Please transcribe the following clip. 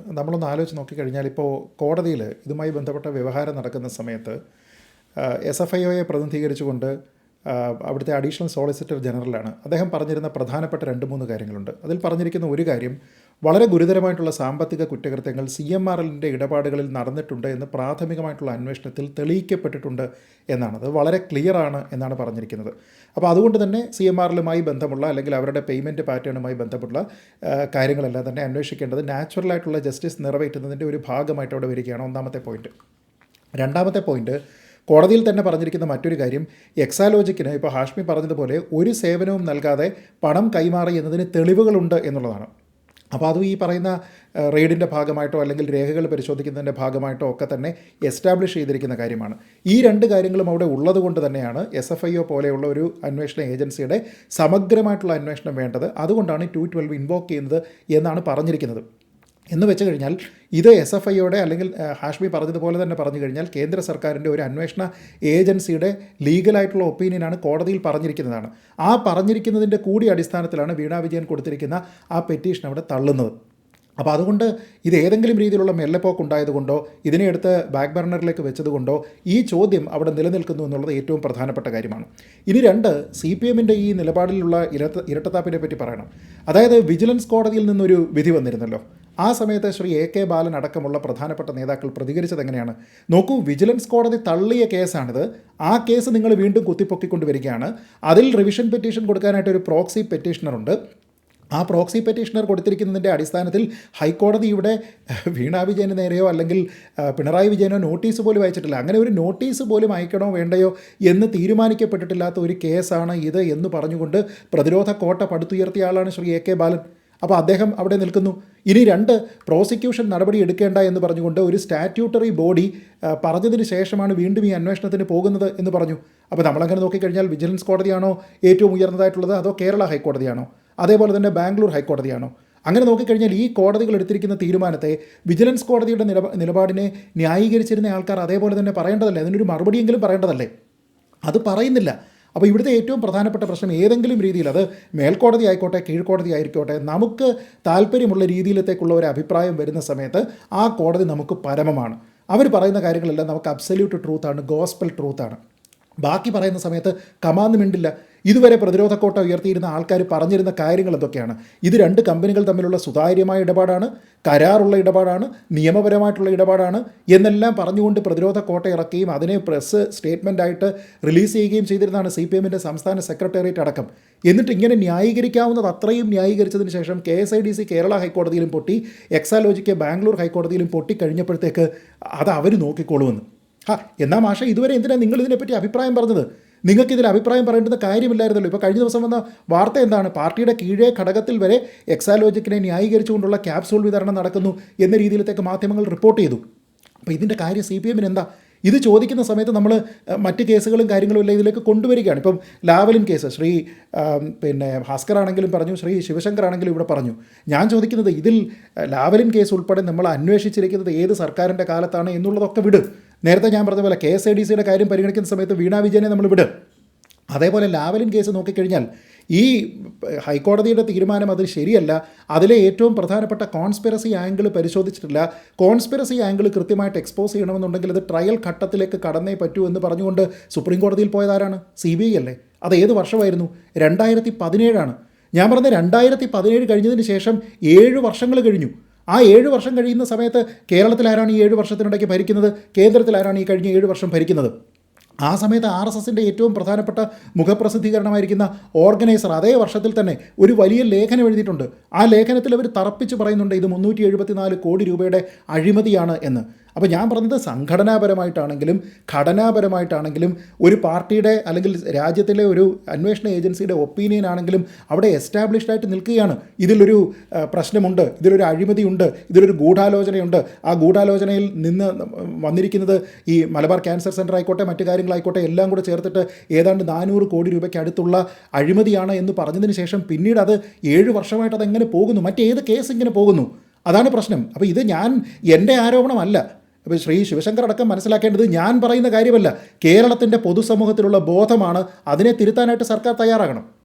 നമ്മളൊന്ന് ആലോചിച്ച് നോക്കിക്കഴിഞ്ഞാൽ ഇപ്പോൾ കോടതിയിൽ ഇതുമായി ബന്ധപ്പെട്ട വ്യവഹാരം നടക്കുന്ന സമയത്ത് എസ് എഫ് ഐ ഒയെ പ്രതിനിധീകരിച്ചുകൊണ്ട് അവിടുത്തെ അഡീഷണൽ സോളിസിറ്റർ ജനറലാണ് അദ്ദേഹം പറഞ്ഞിരുന്ന പ്രധാനപ്പെട്ട രണ്ട് മൂന്ന് കാര്യങ്ങളുണ്ട്. അതിൽ പറഞ്ഞിരിക്കുന്ന ഒരു കാര്യം വളരെ ഗുരുതരമായിട്ടുള്ള സാമ്പത്തിക കുറ്റകൃത്യങ്ങൾ സി എം ആർ എല്ലിന്റെ ഇടപാടുകളിൽ നടന്നിട്ടുണ്ട് എന്ന് പ്രാഥമികമായിട്ടുള്ള അന്വേഷണത്തിൽ തെളിയിക്കപ്പെട്ടിട്ടുണ്ട് എന്നാണ്. അത് വളരെ ക്ലിയർ ആണ് എന്നാണ് പറഞ്ഞിരിക്കുന്നത്. അപ്പോൾ അതുകൊണ്ട് തന്നെ സി എം ആറിലുമായി ബന്ധമുള്ള അല്ലെങ്കിൽ അവരുടെ പേയ്മെന്റ് പാറ്റേണുമായി ബന്ധപ്പെട്ട കാര്യങ്ങളെല്ലാം തന്നെ അന്വേഷിക്കേണ്ടത് നാച്ചുറലായിട്ടുള്ള ജസ്റ്റിസ് നിറവേറ്റുന്നതിന്റെ ഒരു ഭാഗമായിട്ട് അവിടെ വരികയാണ് ഒന്നാമത്തെ പോയിന്റ് രണ്ടാമത്തെ പോയിന്റ് കോടതിയിൽ തന്നെ പറഞ്ഞിരിക്കുന്ന മറ്റൊരു കാര്യം എക്സാലോജിക്കിന് ഇപ്പോൾ ഹാഷ്മി പറഞ്ഞതുപോലെ ഒരു സേവനവും നൽകാതെ പണം കൈമാറി എന്നതിന് തെളിവുകളുണ്ട് എന്നുള്ളതാണ്. അപ്പോൾ അതും ഈ പറയുന്ന റെയ്ഡിന്റെ ഭാഗമായിട്ടോ അല്ലെങ്കിൽ രേഖകൾ പരിശോധിക്കുന്നതിന്റെ ഭാഗമായിട്ടോ ഒക്കെ തന്നെ എസ്റ്റാബ്ലിഷ് ചെയ്തിരിക്കുന്ന കാര്യമാണ്. ഈ രണ്ട് കാര്യങ്ങളും അവിടെ ഉള്ളത് കൊണ്ട് തന്നെയാണ് എസ് എഫ് ഐ ഒ പോലെയുള്ള ഒരു അന്വേഷണ ഏജൻസിയുടെ സമഗ്രമായിട്ടുള്ള അന്വേഷണം വേണ്ടത്. അതുകൊണ്ടാണ് ടു ട്വൽവ് ഇൻവോക്ക് ചെയ്യുന്നത് എന്നാണ് പറഞ്ഞിരിക്കുന്നത്. എന്ന് വെച്ച് കഴിഞ്ഞാൽ ഇത് എസ് എഫ് ഐയോടെ അല്ലെങ്കിൽ ഹാഷ്മി പറഞ്ഞതുപോലെ തന്നെ പറഞ്ഞു കഴിഞ്ഞാൽ കേന്ദ്ര സർക്കാരിന്റെ ഒരു അന്വേഷണ ഏജൻസിയുടെ ലീഗലായിട്ടുള്ള ഒപ്പീനിയനാണ് കോടതിയിൽ പറഞ്ഞിരിക്കുന്നതാണ്. ആ പറഞ്ഞിരിക്കുന്നതിന്റെ കൂടി അടിസ്ഥാനത്തിലാണ് വീണ വിജയൻ കൊടുത്തിരിക്കുന്ന ആ പെറ്റീഷൻ അവിടെ തള്ളുന്നത്. അപ്പോൾ അതുകൊണ്ട് ഇത് ഏതെങ്കിലും രീതിയിലുള്ള മെല്ലെപ്പോക്ക് ഉണ്ടായതുകൊണ്ടോ ഇതിനെ എടുത്ത് ബാക്ക് ബർണറിലേക്ക് വെച്ചതുകൊണ്ടോ ഈ ചോദ്യം അവിടെ നിലനിൽക്കുന്നു എന്നുള്ളത് ഏറ്റവും പ്രധാനപ്പെട്ട കാര്യമാണ്. ഇനി രണ്ട് സി പി എമ്മിന്റെ ഈ നിലപാടിലുള്ള ഇരട്ട ഇരട്ടത്താപ്പിനെ പറ്റി പറയണം. അതായത് വിജിലൻസ് കോടതിയിൽ നിന്നൊരു വിധി വന്നിരുന്നല്ലോ. ആ സമയത്ത് ശ്രീ എ കെ ബാലൻ അടക്കമുള്ള പ്രധാനപ്പെട്ട നേതാക്കൾ പ്രതികരിച്ചത് എങ്ങനെയാണ്? നോക്കൂ വിജിലൻസ് കോടതി തള്ളിയ കേസാണിത്. ആ കേസ് നിങ്ങൾ വീണ്ടും കുത്തിപ്പൊക്കിക്കൊണ്ട് വരികയാണ് അതിൽ റിവിഷൻ പെറ്റീഷൻ കൊടുക്കാനായിട്ട് ഒരു പ്രോക്സി പെറ്റീഷണറുണ്ട് ആ പ്രോക്സി പെറ്റീഷണർ കൊടുത്തിരിക്കുന്നതിന്റെ അടിസ്ഥാനത്തിൽ ഹൈക്കോടതി ഇവിടെ വീണ വിജയന് നേരെയോ അല്ലെങ്കിൽ പിണറായി വിജയനോ നോട്ടീസ് പോലും അയച്ചിട്ടില്ല. അങ്ങനെ ഒരു നോട്ടീസ് പോലും അയക്കണോ വേണ്ടയോ എന്ന് തീരുമാനിക്കപ്പെട്ടിട്ടില്ലാത്ത ഒരു കേസാണ് ഇത് എന്ന് പറഞ്ഞുകൊണ്ട് പ്രതിരോധ കോട്ട പടുത്തുയർത്തിയ ആളാണ് ശ്രീ എ കെ ബാലൻ. അപ്പോൾ അദ്ദേഹം അവിടെ നിൽക്കുന്നു. ഇനി രണ്ട് പ്രോസിക്യൂഷൻ നടപടി എടുക്കേണ്ട എന്ന് പറഞ്ഞുകൊണ്ട് ഒരു സ്റ്റാറ്റ്യൂട്ടറി ബോഡി പറഞ്ഞതിന് ശേഷമാണ് വീണ്ടും ഈ അന്വേഷണത്തിന് പോകുന്നത് എന്ന് പറഞ്ഞു. അപ്പോൾ നമ്മളങ്ങനെ നോക്കിക്കഴിഞ്ഞാൽ വിജിലൻസ് കോടതിയാണോ ഏറ്റവും ഉയർന്നതായിട്ടുള്ളത്? അതോ കേരള ഹൈക്കോടതിയാണോ? അതേപോലെ തന്നെ ബാംഗ്ലൂർ ഹൈക്കോടതിയാണോ? അങ്ങനെ നോക്കിക്കഴിഞ്ഞാൽ ഈ കോടതികൾ എടുത്തിരിക്കുന്ന തീരുമാനത്തെ വിജിലൻസ് കോടതിയുടെ നിലപാ നിലപാടിനെ ന്യായീകരിച്ചിരുന്ന ആൾക്കാർ അതേപോലെ തന്നെ പറയേണ്ടതല്ലേ? അതിനൊരു മറുപടിയെങ്കിലും പറയേണ്ടതല്ലേ? അത് പറയുന്നില്ല. അപ്പോൾ ഇവിടുത്തെ ഏറ്റവും പ്രധാനപ്പെട്ട പ്രശ്നം ഏതെങ്കിലും രീതിയിൽ അത് മേൽക്കോടതി ആയിക്കോട്ടെ കീഴ്ക്കോടതി ആയിരിക്കോട്ടെ നമുക്ക് താല്പര്യമുള്ള രീതിയിലത്തേക്കുള്ള ഒരു അഭിപ്രായം വരുന്ന സമയത്ത് ആ കോടതി നമുക്ക് പരമമാണ്. അവർ പറയുന്ന കാര്യങ്ങളെല്ലാം നമുക്ക് അബ്സല്യൂട്ട് ട്രൂത്താണ് ഗോസ്പൽ ട്രൂത്താണ് ബാക്കി പറയുന്ന സമയത്ത് കമാന്ന് മിണ്ടില്ല ഇതുവരെ പ്രതിരോധ കോട്ട ഉയർത്തിയിരുന്ന ആൾക്കാർ പറഞ്ഞിരുന്ന കാര്യങ്ങൾ എന്തൊക്കെയാണ്? ഇത് രണ്ട് കമ്പനികൾ തമ്മിലുള്ള സുതാര്യമായ ഇടപാടാണ് കരാറുള്ള ഇടപാടാണ് നിയമപരമായിട്ടുള്ള ഇടപാടാണ് എന്നെല്ലാം പറഞ്ഞുകൊണ്ട് പ്രതിരോധ കോട്ട ഇറക്കുകയും അതിനെ പ്രസ് സ്റ്റേറ്റ്മെന്റായിട്ട് റിലീസ് ചെയ്യുകയും ചെയ്തിരുന്നതാണ് സി പി എമ്മിന്റെ സംസ്ഥാന സെക്രട്ടേറിയറ്റ് അടക്കം. എന്നിട്ട് ഇങ്ങനെ ന്യായീകരിക്കാവുന്നത് അത്രയും ന്യായീകരിച്ചതിന് ശേഷം K S I D C Kerala ഹൈക്കോടതിയിലും പൊട്ടി എക്സാലോജിക്ക് ബാംഗ്ലൂർ ഹൈക്കോടതിയിലും പൊട്ടി കഴിഞ്ഞപ്പോഴത്തേക്ക് അത് അവർ നോക്കിക്കോളുമെന്ന്. ഹാ എന്നാ മാഷ ഇതുവരെ എന്തിനാണ് നിങ്ങൾ ഇതിനെപ്പറ്റി അഭിപ്രായം പറഞ്ഞത്? നിങ്ങൾക്ക് ഇതിൽ അഭിപ്രായം പറയേണ്ടുന്ന കാര്യമില്ലായിരുന്നല്ലോ. ഇപ്പോൾ കഴിഞ്ഞ ദിവസം വന്ന വാർത്ത എന്താണ്? പാർട്ടിയുടെ കീഴേ ഘടകത്തിൽ വരെ എക്സാലോജിക്കിനെ ന്യായീകരിച്ചുകൊണ്ടുള്ള ക്യാപ്സൂൾ വിതരണം നടക്കുന്നു എന്ന രീതിയിലത്തേക്ക് മാധ്യമങ്ങൾ റിപ്പോർട്ട് ചെയ്തു. അപ്പോൾ ഇതിന്റെ കാര്യം സി പി എമ്മിന് എന്താ? ഇത് ചോദിക്കുന്ന സമയത്ത് നമ്മൾ മറ്റ് കേസുകളും കാര്യങ്ങളും എല്ലാം ഇതിലേക്ക് കൊണ്ടുവരികയാണ്. ഇപ്പം ലാവലിൻ കേസ് ശ്രീ പിന്നെ ഭാസ്കർ ആണെങ്കിലും പറഞ്ഞു ശ്രീ ശിവശങ്കർ ആണെങ്കിലും ഇവിടെ പറഞ്ഞു. ഞാൻ ചോദിക്കുന്നത് ഇതിൽ ലാവലിൻ കേസ് ഉൾപ്പെടെ നമ്മൾ അന്വേഷിച്ചിരിക്കുന്നത് ഏത് സർക്കാരിന്റെ കാലത്താണ് എന്നുള്ളതൊക്കെ വിട്. നേരത്തെ ഞാൻ പറഞ്ഞ പോലെ കെ എസ് ഐ ഡി സിയുടെ കാര്യം പരിഗണിക്കുന്ന സമയത്ത് വീണ വിജയനെ നമ്മൾ വിട്. അതേപോലെ ലാവലിൻ കേസ് നോക്കിക്കഴിഞ്ഞാൽ ഈ ഹൈക്കോടതിയുടെ തീരുമാനം അത് ശരിയല്ല. അതിലെ ഏറ്റവും പ്രധാനപ്പെട്ട കോൺസ്പിറസി ആംഗിൾ പരിശോധിച്ചിട്ടില്ല. കോൺസ്പിറസി ആംഗിൾ കൃത്യമായിട്ട് എക്സ്പോസ് ചെയ്യണമെന്നുണ്ടെങ്കിൽ അത് ട്രയൽ ഘട്ടത്തിലേക്ക് കടന്നേ പറ്റൂ എന്ന് പറഞ്ഞുകൊണ്ട് സുപ്രീം കോടതിയിൽ പോയതാരാണ്? സി ബി ഐ അല്ലേ? അത് ഏത് വർഷമായിരുന്നു? രണ്ടായിരത്തി പതിനേഴാണ്. ഞാൻ പറഞ്ഞ രണ്ടായിരത്തി പതിനേഴ് കഴിഞ്ഞതിന് ശേഷം ഏഴ് വർഷങ്ങൾ കഴിഞ്ഞു. ആ ഏഴ് വർഷം കഴിയുന്ന സമയത്ത് കേരളത്തിൽ ആരാണ് ഈ ഏഴ് വർഷത്തിനിടയ്ക്ക് ഭരിക്കുന്നത്? കേന്ദ്രത്തിൽ ആരാണ് ഈ കഴിഞ്ഞ ഏഴ് വർഷം ഭരിക്കുന്നത്? ആ സമയത്ത് ആർ എസ് എസിന്റെ ഏറ്റവും പ്രധാനപ്പെട്ട മുഖപ്രസിദ്ധീകരണമായിരിക്കുന്ന ഓർഗനൈസർ അതേ വർഷത്തിൽ തന്നെ ഒരു വലിയ ലേഖനം എഴുതിയിട്ടുണ്ട്. ആ ലേഖനത്തിൽ അവർ തറപ്പിച്ച് പറയുന്നുണ്ട് ഇത് മുന്നൂറ്റി കോടി രൂപയുടെ അഴിമതിയാണ് എന്ന്. അപ്പോൾ ഞാൻ പറഞ്ഞത് സംഘടനാപരമായിട്ടാണെങ്കിലും ഘടനാപരമായിട്ടാണെങ്കിലും ഒരു പാർട്ടിയുടെ അല്ലെങ്കിൽ രാജ്യത്തിലെ ഒരു അന്വേഷണ ഏജൻസിയുടെ ഒപ്പീനിയൻ ആണെങ്കിലും അവിടെ എസ്റ്റാബ്ലിഷ്ഡ് ആയിട്ട് നിൽക്കുകയാണ്. ഇതിലൊരു പ്രശ്നമുണ്ട് ഇതിലൊരു അഴിമതിയുണ്ട് ഇതിലൊരു ഗൂഢാലോചനയുണ്ട്. ആ ഗൂഢാലോചനയിൽ നിന്ന് വന്നിരിക്കുന്നത് ഈ മലബാർ ക്യാൻസർ സെന്റർ ആയിക്കോട്ടെ മറ്റു കാര്യങ്ങളായിക്കോട്ടെ എല്ലാം കൂടെ ചേർത്തിട്ട് ഏതാണ്ട് നാനൂറ് കോടി രൂപയ്ക്ക് അടുത്തുള്ള അഴിമതിയാണ് എന്ന് പറഞ്ഞതിന് ശേഷം പിന്നീട് അത് ഏഴ് വർഷമായിട്ട് അതെങ്ങനെ പോകുന്നു? മറ്റേത് കേസ് ഇങ്ങനെ പോകുന്നു. അതാണ് പ്രശ്നം. അപ്പോൾ ഇത് ഞാൻ എന്റെ ആരോപണമല്ല. അപ്പോൾ ശ്രീ ശിവശങ്കർ അടക്കം മനസ്സിലാക്കേണ്ടത് ഞാൻ പറയുന്ന കാര്യമല്ല. കേരളത്തിന്റെ പൊതുസമൂഹത്തിലുള്ള ബോധമാണ് അതിനെ തിരുത്താനായിട്ട് സർക്കാർ തയ്യാറാകണം.